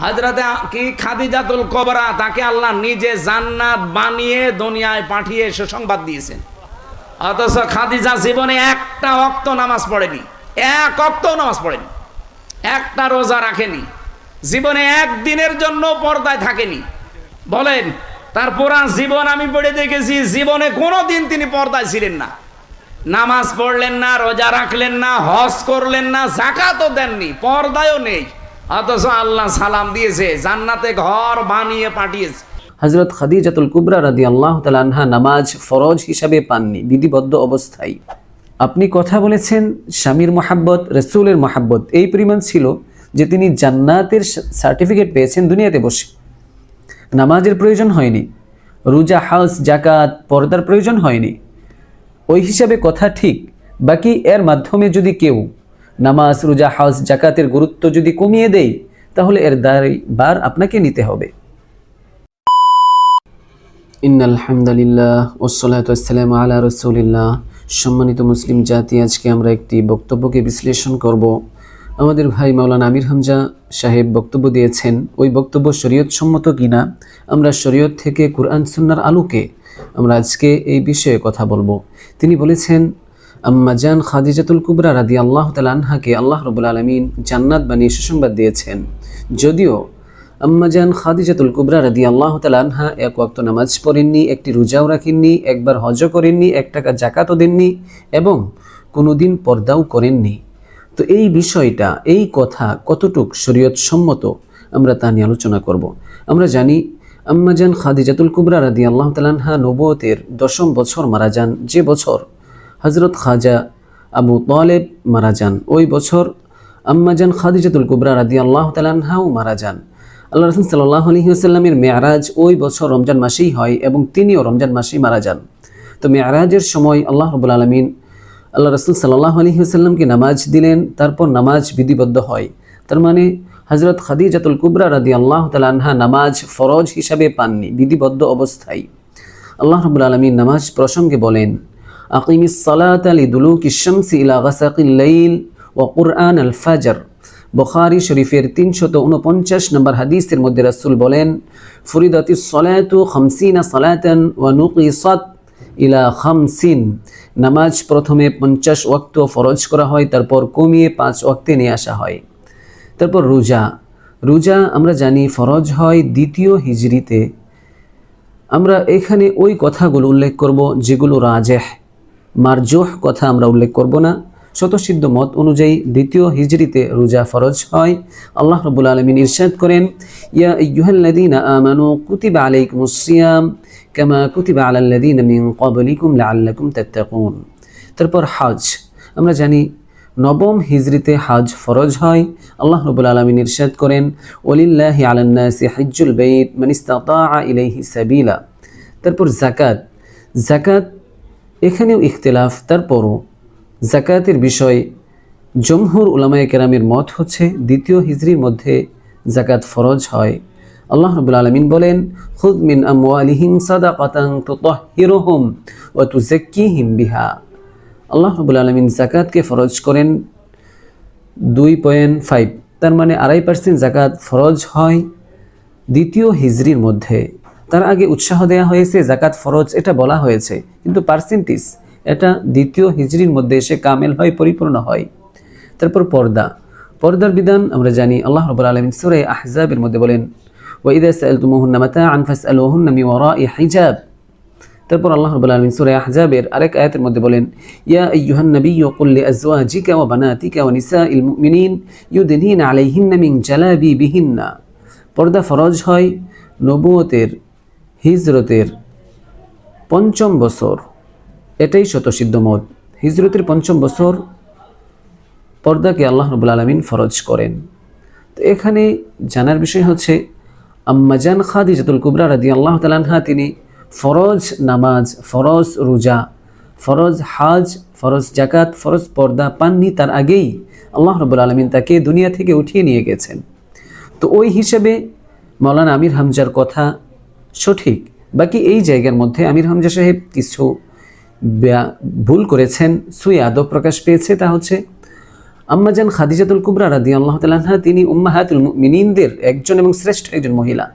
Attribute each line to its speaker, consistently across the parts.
Speaker 1: হাজরাতে কি খাদিজাতুল কবরা, তাকে আল্লাহ নিজে জান্নাত বানিয়ে দুনিয়ায় পাঠিয়ে সুসংবাদ দিয়েছেন। অথচ খাদিজা জীবনে একটা অক্ত নামাজ পড়েনি। এক অক্ত নামাজ পড়েনি। একটা রোজা রাখেনি। জীবনে একদিনের জন্য পর্দায় থাকেনি। বলেন, তার পুরা জীবন আমি পড়ে দেখেছি, জীবনে কোনো দিন তিনি পর্দায় ছিলেন না। নামাজ পড়লেন না, রোজা রাখলেন না, হজ করলেন না, জাকাতও দেননি, পর্দায়ও নেই। অথচ আল্লাহ সালাম দিয়েছে, জান্নাতে ঘর বানিয়ে পাঠিয়েছে।
Speaker 2: হজরত খাদিজাতুল কুবরা রাদি আল্লাহ তালানহা নামাজ ফরজ হিসাবে পাননি, বিধিবদ্ধ অবস্থায়। আপনি কথা বলেছেন স্বামীর মহাব্বত, রসুলের মহাব্বত, এই পরিমাণ ছিল যে তিনি জান্নাতের সার্টিফিকেট পেয়েছেন দুনিয়াতে বসে। নামাজের প্রয়োজন হয়নি, রোজা হাউস জাকাত পর্দার প্রয়োজন হয়নি। ওই হিসাবে কথা ঠিক, বাকি এর মাধ্যমে যদি কেউ নামাজ, রোজা হাউস জাকাতের গুরুত্ব যদি কমিয়ে দেয় তাহলে এর দায় বার আপনাকে নিতে হবে। ইন্নাল হামদালিল্লাহ আলা রসুলিল্লাহ। সম্মানিত মুসলিম জাতি, আজকে আমরা একটি বক্তব্যকে বিশ্লেষণ করব। আমাদের ভাই মাওলানা আমির হামজা সাহেব বক্তব্য দিয়েছেন, ওই বক্তব্য শরীয়ত সম্মত কিনা, আমরা শরীয়ত থেকে কুরআন, সুন্নার আলোকে আমরা আজকে এই বিষয়ে কথা বলব। তিনি বলেছেন আম্মাজান খাদিজাতুল কুবরা রাদি আল্লাহ তালা আনহাকে আল্লাহ রবুল আলমিন জান্নাত বানিয়ে সুসংবাদ দিয়েছেন। যদিও আম্মাজান খাদিজাতুল কুবরা রাদি আল্লাহ আনহা এক ওয়াক্ত নামাজ পড়েননি, একটি রোজাও রাখেননি, একবার হজও করেননি, এক টাকা জাকাতও দেননি এবং কোনোদিন পর্দাও করেননি। তো এই বিষয়টা, এই কথা কতটুক শরীয়ত সম্মত আমরা তা নিয়ে আলোচনা করব। আমরা জানি আম্মাজান খাদিজাতুল কুবরা রাদি আল্লাহ তালানহা নবতের দশম বছর মারা যান। যে বছর হজরত খাজা আবু তালেব মারা যান। ওই বছর আম্মাজান খাদিজাতুল কুবরা রাদি আল্লাহ তালানহাও মারা যান। আল্লাহ রসুল সাল্লাহ আলহিউসাল্লামের মেয়ারাজ ওই বছর রমজান মাসেই হয় এবং তিনিও রমজান মাসেই মারা যান। তো মেয়ারাজের সময় আল্লাহ রবুল আলমিন আল্লাহ রসুল সাল্লাহ আলহিউসাল্লামকে নামাজ দিলেন, তারপর নামাজ বিধিবদ্ধ হয়। তার মানে হজরত খাদিজাতুল কুবরা রাদি আল্লাহ তালাহা নামাজ ফরজ হিসাবে পাননি, বিধিবদ্ধ অবস্থায়। আল্লাহ রবুল আলমিন নামাজ প্রসঙ্গে বলেন আকিমিস সালাত আলী দুলুক ইশামসি ইলা গাসাকিল লাইল ও কুরআন আল ফাজর। বখারি শরীফের তিনশত উনপঞ্চাশ নম্বর হাদিসের মধ্যে রাসুল বলেন, ফরিদাতি সলাতু খামসিনা সালাতান ওয়া নুকিসাত ইলা খামসিন। নামাজ প্রথমে পঞ্চাশ ওয়াক্ত ফরজ করা হয়, তারপর কমিয়ে পাঁচ ওয়াক্তে নিয়ে আসা হয়। তারপর রোজা। রোজা আমরা জানি ফরজ হয় দ্বিতীয় হিজরিতে। আমরা এখানে ওই কথাগুলো উল্লেখ করব যেগুলো রাজেহ। মারজোহ কথা আমরা উল্লেখ করব না। স্বতঃসিদ্ধ মত অনুযায়ী দ্বিতীয় হিজরিতে রোজা ফরজ হয়। আল্লাহ রবুল আলমিন ইরশাদ করেন, ইয়া ইয়ুহাল্লাদিন আমানু কুতিবা আলাইকুমুস সিয়াম কামা কুতিবা আলাল্লাদিন মিন ক্বাবলিকুম লাআল্লাকুম তাত্তাকুন। তারপর হজ। আমরা জানি নবম হিজরিতে হজ ফরজ হয়। আল্লাহ রবুল আলমিন ইরশাদ করেন ওলিল্লাহি আলান্নাসি হজ্জুল বাইত মান ইস্তাতাআ ইলাইহি সাবিলা। তারপর জাকাত জাকাত এখানেও ইখতিলাফ, তারপরও। জাকাতের বিষয়, জমহুর উলামায়ে কেরামের মত হচ্ছে দ্বিতীয় হিজরির মধ্যে জাকাত ফরজ হয়। আল্লাহ রবুল আলমিন বলেন, খুদ মিন আমওয়ালিহিম সাদাকাতান তুতাহহিরুহুম ওয়া তুযাক্কিহিম বিহা। আল্লাহ রবুল আলমিন জাকাতকে ফরজ করেন দুই পয়েন্ট ফাইভ, তার মানে আড়াই পার্সেন্ট জাকাত ফরজ হয় দ্বিতীয় হিজরির মধ্যে। তার আগে উৎসাহ দেওয়া হয়েছে, জাকাত ফরজ, এটা বলা হয়েছে। কিন্তু পার্সেন্টেজ, এটা দ্বিতীয় হিজরির মধ্যে এসে কামেল হয়, পরিপূর্ণ হয়। তারপর পর্দা। পর্দার বিধান আমরা জানি, আল্লাহ রবুল আলমিন সুরে আহজাবের মধ্যে বলেন ওয়াইদা সালতুমুহুন্না মাতা আনফাস আলহুন্না মি ওয়ারাই হিজাব। তারপর আল্লাহ রবুল আলমিন সুরে আহজাবের আরেক আয়াতের মধ্যে বলেন, ইয়া আইয়ুহান নবী কুল্লি আজওয়াজিকা ওয়া বানাতিকা ওয়া নিসাইল মুমিনিন ইউদিনিনা আলাইহিন্না মিন জালাবিবিহিন্না। পর্দা ফরজ হয় নবুয়তের হিজরতের পঞ্চম বছর। এটাই শতসিদ্ধ মত। হিজরতের পঞ্চম বছর পর্দাকে আল্লাহ রবুল আলমিন ফরজ করেন। তো এখানে জানার বিষয় হচ্ছে আম্মাজান খাদিজাতুল কুবরা রাদি আল্লাহ তালানহা তিনি ফরজ নামাজ, ফরজ রোজা, ফরজ হাজ, ফরজ জাকাত ফরজ পর্দা পাননি তার আগেই আল্লাহ রবুল আলমিন তাকে দুনিয়া থেকে উঠিয়ে নিয়ে গেছেন। তো ওই হিসেবে মৌলানা আমির হামজার কথা সঠিক। বাকি এই জায়গার মধ্যে আমির হামজা সাহেব কিছু ভুল করেছেন, সুই আদব প্রকাশ পেয়েছে, তা হচ্ছে আম্মাজান খাদিজাতুল কুবরা রাদি আল্লাহ তালাহা তিনি উম্মাহাতুল মিনিনদের একজন এবং শ্রেষ্ঠ একজন মহিলা।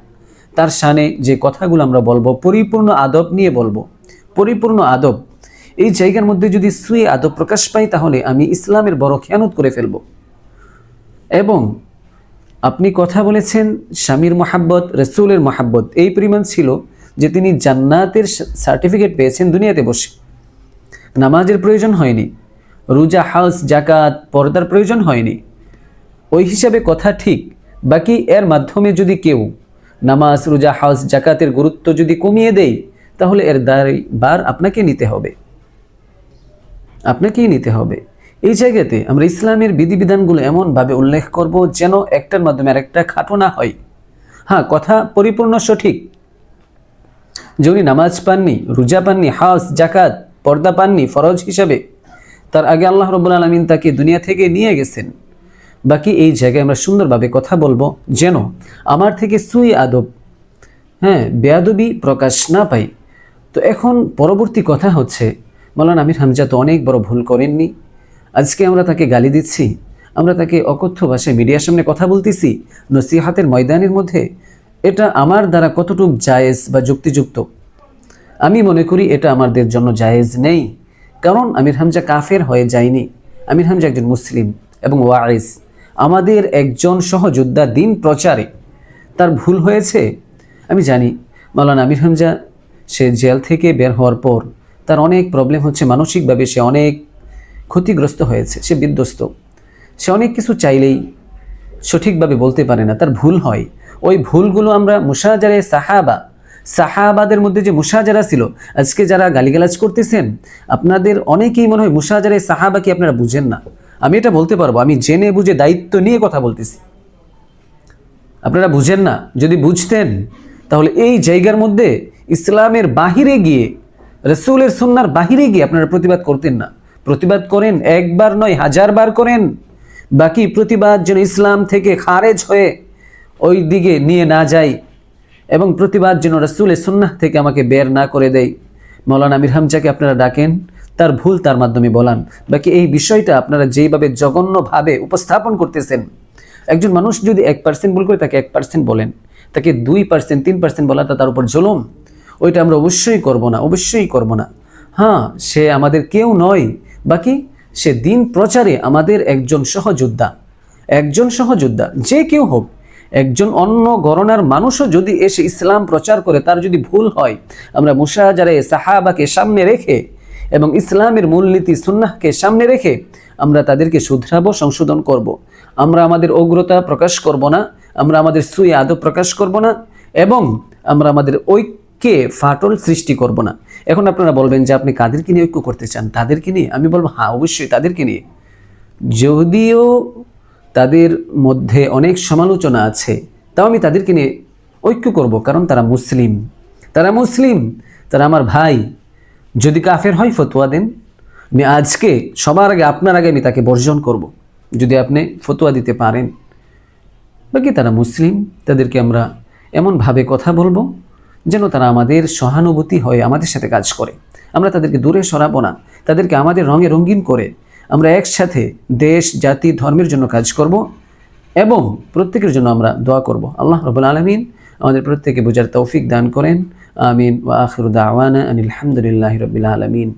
Speaker 2: তার শানে যে কথাগুলো আমরা বলব, পরিপূর্ণ আদব নিয়ে বলব। পরিপূর্ণ আদব। এই জায়গার মধ্যে যদি সুই আদব প্রকাশ পাই, তাহলে আমি ইসলামের বড় খেয়ানত করে ফেলব। এবং আপনি কথা বলেছেন স্বামীর মহাব্বত, রসুলের মহাব্বত। এই পরিমাণ ছিল যে তিনি জান্নাতের সার্টিফিকেট পেয়েছেন দুনিয়াতে বসে। নামাজের প্রয়োজন হয়নি, রোজা হাউস জাকাত পর্দার প্রয়োজন হয়নি। ওই হিসাবে কথা ঠিক, বাকি এর মাধ্যমে যদি কেউ নামাজ, রোজা হাউস জাকাতের গুরুত্ব যদি কমিয়ে দেয়, তাহলে এর দায় বার আপনাকে নিতে হবে। আপনাকেই নিতে হবে। এই জায়গাতে আমরা ইসলামের বিধিবিধানগুলো এমনভাবে উল্লেখ করব যেন একটার মাধ্যমে আরেকটা খাটো না হয়। হ্যাঁ কথা পরিপূর্ণ সঠিক। যে উনি নামাজ পাননি, রোজা পাননি হাউস জাকাত পর্দা পাননি, ফরজ হিসাবে, তার আগে আল্লাহ রব্বুল আলমিন তাকে দুনিয়া থেকে নিয়ে গেছেন। বাকি এই জায়গায় আমরা সুন্দরভাবে কথা বলব যেন আমার থেকে সুই আদব হ্যাঁ বেয়াদবি প্রকাশ না পাই। তো এখন পরবর্তী কথা হচ্ছে, মৌলানা আমির হামজা তো অনেক বড় ভুল করেননি। আজকে আমরা তাকে গালি দিচ্ছি, আমরা তাকে অকথ্য ভাষায় মিডিয়ার সামনে কথা বলতেছি, নসিহাতের ময়দানের মধ্যে, এটা আমার দ্বারা কতটুক জায়েজ বা যুক্তিযুক্ত? আমি মনে করি এটা আমাদের জন্য জায়েজ নেই, কারণ আমির হামজা কাফের হয়ে যায়নি, আমির হামজা একজন মুসলিম এবং ওয়ারিস। আমাদের একজন সহযোদ্ধা দিন প্রচারে, তার ভুল হয়েছে? আমি জানি, মাওলানা আমির হামজা সে জেল থেকে বের হওয়ার পর তার অনেক প্রবলেম হচ্ছে, মানসিকভাবে সে অনেক ক্ষতিগ্রস্ত হয়েছে, সে বিধ্বস্ত। সে অনেক কিছু চাইলেই সঠিকভাবে বলতে পারে না, তার ভুল হয়। ওই ভুলগুলো আমরা মুশাজারে সাহাবা, সাহাবাদের মধ্যে যে মুশাজারা ছিল, আজকে যারা গালিগালাজ করতেছেন, আপনাদের অনেকেই মনে হয় মুশাজারে সাহাবা কি আপনারা বুঝেন না। আমি এটা বলতে পারব, আমি জেনে বুঝে দায়িত্ব নিয়ে কথা বলতেছি। আপনারা বুঝেন না? যদি বুঝতেন, তাহলে এই জায়গার মধ্যে ইসলামের বাহিরে গিয়ে, রসুলের সন্ন্যার বাহিরে গিয়ে আপনারা প্রতিবাদ করতেন না। প্রতিবাদ করেন, একবার নয় হাজার বার করেন। বাকি প্রতিবাদ যেন ইসলাম থেকে খারেজ হয়ে ওই দিকে নিয়ে না যায় এবং প্রতিবাদ যেন রসুলের সন্ন্যাহ থেকে আমাকে বের না করে দেয়। মৌলানা আমির হামজাকে আপনারা ডাকেন, তার ভুল তার মাধ্যমে বলান। বাকি এই বিষয়টা আপনারা যেইভাবে জঘন্যভাবে উপস্থাপন করতেছেন, একজন মানুষ যদি এক পার্সেন্ট ভুল করে তাকে এক পার্সেন্ট বলেন, তাকে দুই পার্সেন্ট তিন পার্সেন্ট বলাটা তার উপর জুলুম, ওইটা আমরা অবশ্যই করব না, অবশ্যই করব না। হ্যাঁ সে আমাদের কেউ নয় বাকি সে দিন প্রচারে আমাদের একজন সহযোদ্ধা একজন সহযোদ্ধা, যে কেউ হোক, একজন অন্য গণনার মানুষও যদি এসে ইসলাম প্রচার করে, তার যদি ভুল হয়, আমরা মুশাহাজারে, সাহাবাকে সামনে রেখে এবং ইসলামের মূলনীতি সুন্নাহকে সামনে রেখে আমরা তাদেরকে শুধরাবো, সংশোধন করব। আমরা আমাদের অগ্রতা প্রকাশ করব না, আমরা আমাদের সুই আদব প্রকাশ করব না এবং আমরা আমাদের ঐক্যে ফাটল সৃষ্টি করব না এখন আপনারা বলবেন যে আপনি কাদেরকে নিয়ে ঐক্য করতে চান? তাদেরকে নিয়ে? আমি বলব হ্যাঁ অবশ্যই তাদেরকে নিয়ে। যদিও তাদের মধ্যে অনেক সমালোচনা আছে, তাও আমি তাদেরকে নিয়ে ঐক্য করব, কারণ তারা মুসলিম। তারা মুসলিম, তারা আমার ভাই। যদি কাফের হয়, ফতোয়া দেন। আমি আজকে, সবার আগে, আপনার আগে আমি তাকে বর্জন করব, যদি আপনি ফতোয়া দিতে পারেন। বাকি তারা মুসলিম, তাদেরকে আমরা এমনভাবে কথা বলব। যেন তারা আমাদের সহানুভূতি হয়ে আমাদের সাথে কাজ করে। আমরা তাদেরকে দূরে সরাবো না। তাদেরকে আমাদের রঙে রঙিন করে আমরা একসাথে দেশ, জাতি, ধর্মের জন্য কাজ করব এবং প্রত্যেকের জন্য আমরা দোয়া করব। আল্লাহ রবুল আলমিন আমাদের প্রত্যেকে বোঝার তৌফিক দান করেন। আমিন। ওয়া আখির আওয়ানা আনিল হামদুলিল্লাহি রবিল আলামিন।